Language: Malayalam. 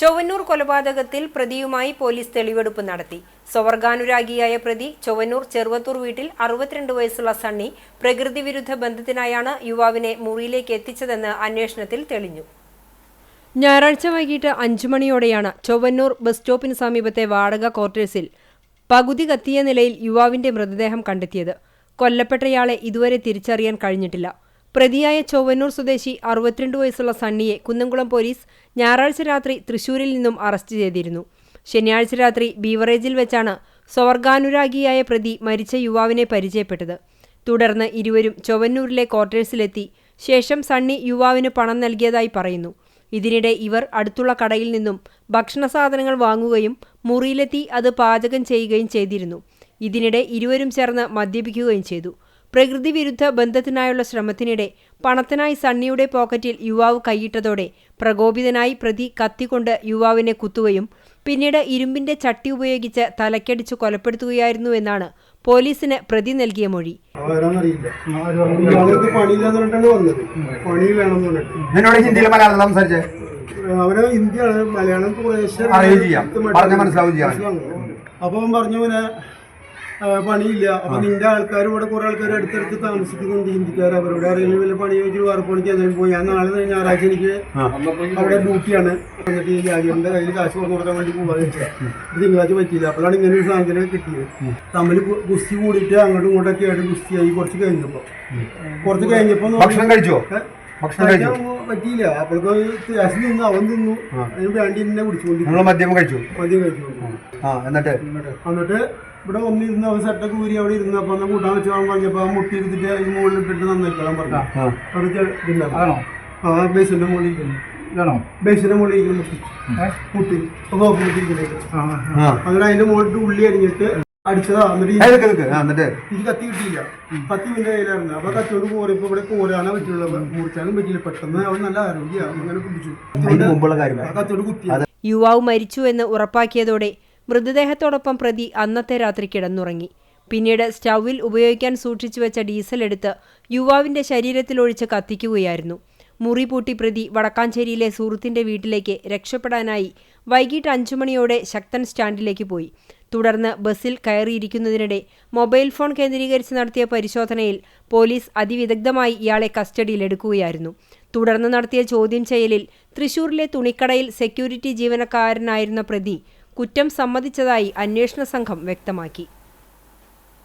ചൊവ്വന്നൂർ കൊലപാതകത്തിൽ പ്രതിയുമായി പോലീസ് തെളിവെടുപ്പ് നടത്തി. സ്വവർഗാനുരാഗിയായ പ്രതി ചൊവ്വന്നൂർ ചെറുവത്തൂർ വീട്ടിൽ അറുപത്തിരണ്ട് വയസ്സുള്ള സണ്ണി പ്രകൃതി വിരുദ്ധ ബന്ധത്തിനായാണ് യുവാവിനെ മുറിയിലേക്ക് എത്തിച്ചതെന്ന് അന്വേഷണത്തിൽ തെളിഞ്ഞു. ഞായറാഴ്ച വൈകിട്ട് അഞ്ചു മണിയോടെയാണ് ചൊവ്വന്നൂർ ബസ് സ്റ്റോപ്പിന് സമീപത്തെ വാടക ക്വാർട്ടേഴ്സിൽ പകുതി കത്തിയ നിലയിൽ യുവാവിന്റെ മൃതദേഹം കണ്ടെത്തിയത്. കൊല്ലപ്പെട്ടയാളെ ഇതുവരെ തിരിച്ചറിയാൻ കഴിഞ്ഞിട്ടില്ല. പ്രതിയായ ചൊവ്വന്നൂർ സ്വദേശി അറുപത്തിരണ്ട് വയസ്സുള്ള സണ്ണിയെ കുന്നംകുളം പോലീസ് ഞായറാഴ്ച രാത്രി തൃശൂരിൽ നിന്നും അറസ്റ്റ് ചെയ്തിരുന്നു. ശനിയാഴ്ച രാത്രി ബീവറേജിൽ വെച്ചാണ് സ്വർഗാനുരാഗിയായ പ്രതി മരിച്ച യുവാവിനെ പരിചയപ്പെട്ടത്. തുടർന്ന് ഇരുവരും ചൊവ്വന്നൂരിലെ ക്വാർട്ടേഴ്സിലെത്തി. ശേഷം സണ്ണി യുവാവിന് പണം നൽകിയതായി പറയുന്നു. ഇതിനിടെ ഇവർ അടുത്തുള്ള കടയിൽ നിന്നും ഭക്ഷണ സാധനങ്ങൾ വാങ്ങുകയും മുറിയിലെത്തി അത് പാചകം ചെയ്യുകയും ചെയ്തിരുന്നു. ഇതിനിടെ ഇരുവരും ചേർന്ന് മദ്യപിക്കുകയും ചെയ്തു. പ്രകൃതി വിരുദ്ധ ബന്ധത്തിനായുള്ള ശ്രമത്തിനിടെ പണത്തിനായി സണ്ണിയുടെ പോക്കറ്റിൽ യുവാവ് കൈയിട്ടതോടെ പ്രകോപിതനായി പ്രതി കത്തിക്കൊണ്ട് യുവാവിനെ കുത്തുകയും പിന്നീട് ഇരുമ്പിന്റെ ചട്ടി ഉപയോഗിച്ച് തലക്കടിച്ച് കൊലപ്പെടുത്തുകയായിരുന്നു എന്നാണ് പോലീസിന് പ്രതി നൽകിയ മൊഴി. അവന് ഹിന്ദിയാണ്. മലയാളം കുറേശ്ശെ അറിയുകയും ചെയ്യാം. മനസ്സിലാവുകയും ചെയ്യാം. അപ്പൊ പറഞ്ഞു പിന്നെ പണിയില്ല. അപ്പൊ നിന്റെ ആൾക്കാർ ഇവിടെ കുറെ ആൾക്കാർ അടുത്തടുത്ത് താമസിക്കുന്നുണ്ട് ഹിന്ദിക്കാർ അവരോട് ആരെങ്കിലും വല്ല പണി ചോദിച്ചു വേറെ പണിക്ക് എന്തെങ്കിലും പോയി. ഞാൻ നാളെ ഞായറാഴ്ച എനിക്ക് അവിടെ ഡ്യൂട്ടിയാണ്. എന്നിട്ട് ഈ ജാഗിറിന്റെ കയ്യിൽ കാശ് കൊടുത്ത് കൊടുക്കാൻ വേണ്ടി പോകാതെ തിങ്കളാഴ്ച പറ്റിയില്ല. അപ്പോഴാണ് ഇങ്ങനെ ഒരു സാധനം കിട്ടിയത്. തമ്മിൽ ഗുസ്തി കൂടിയിട്ട് അങ്ങോട്ടും ഇങ്ങോട്ടൊക്കെ ആയിട്ട് ഗുസ്തിയായി കുറച്ച് കഴിഞ്ഞപ്പോ. കുറച്ച് കഴിഞ്ഞപ്പോ ഭക്ഷണം കഴിച്ചോ? പറ്റിയില്ല. അപ്പോഴേക്ക് ഗ്യാസ് നിന്നു അവൻ തിന്നു. അതിന് വേണ്ടി തന്നെ കുടിച്ചു മദ്യം കഴിച്ചു? മദ്യം കഴിച്ചു എന്നിട്ട്? എന്നിട്ട് ഇവിടെ വന്നിരുന്ന അവൻ സെറ്റൊക്കെ ഊരി അവിടെ ഇരുന്ന് അപ്പൊ അന്ന് കൂട്ടാൻ വെച്ച് പോകാൻ പറഞ്ഞപ്പോ അവൻ മുട്ടി ഇരുത്തിട്ട് അതിന് മുകളിൽ ഇട്ടിട്ട് നന്നായിക്കോളാൻ പറഞ്ഞു. ആ അത് ആണോ ആ ബേസിന്റെ മുകളിൽ ഇരിക്കുന്നു. ബേസിന്റെ മുകളിൽ ഇരിക്കുന്നു മുട്ടി. മുട്ടി. അപ്പൊ മുട്ടിയിരിക്കുന്നത് അങ്ങനെ അതിന്റെ മുകളിൽ ഉള്ളി അരിഞ്ഞിട്ട് അടിച്ചതാ. എന്നിട്ട് ഈ- ഏ, നിക്ക് നിക്ക്. ആ എന്നിട്ട്? ഇത് കത്തി കിട്ടിയില്ല. കത്തി പിന്നെ കയ്യിലായിരുന്നു. അപ്പൊ കത്തിയോട് കോറിയപ്പോ ഇവിടെ കോരാനാ പറ്റുള്ളൂ മുറിച്ചാലും പറ്റില്ല പെട്ടെന്ന് അവൻ നല്ല ആരോഗ്യമാണ് അങ്ങനെ ആ കത്തിയോട് കുത്തി യുവാവ് മരിച്ചു എന്ന് ഉറപ്പാക്കിയതോടെ മൃതദേഹത്തോടൊപ്പം പ്രതി അന്നത്തെ രാത്രി കിടന്നുറങ്ങി. പിന്നീട് സ്റ്റൗവിൽ ഉപയോഗിക്കാൻ സൂക്ഷിച്ചു വെച്ച ഡീസൽ എടുത്ത് യുവാവിന്റെ ശരീരത്തിലൊഴിച്ച് കത്തിക്കുകയായിരുന്നു. മുറി പൂട്ടി പ്രതി വടക്കാഞ്ചേരിയിലെ സുഹൃത്തിന്റെ വീട്ടിലേക്ക് രക്ഷപ്പെടാനായി വൈകിട്ട് അഞ്ചു മണിയോടെ ശക്തൻ സ്റ്റാൻഡിലേക്ക് പോയി. തുടർന്ന് ബസ്സിൽ കയറിയിരിക്കുന്നതിനിടെ മൊബൈൽ ഫോൺ കേന്ദ്രീകരിച്ച് നടത്തിയ പരിശോധനയിൽ പോലീസ് അതിവിദഗ്ധമായി ഇയാളെ കസ്റ്റഡിയിലെടുക്കുകയായിരുന്നു. തുടർന്ന് നടത്തിയ ചോദ്യം ചെയ്യലിൽ തൃശൂരിലെ തുണിക്കടയിൽ സെക്യൂരിറ്റി ജീവനക്കാരനായിരുന്ന പ്രതി കുറ്റം സമ്മതിച്ചതായി അന്വേഷണ സംഘം വ്യക്തമാക്കി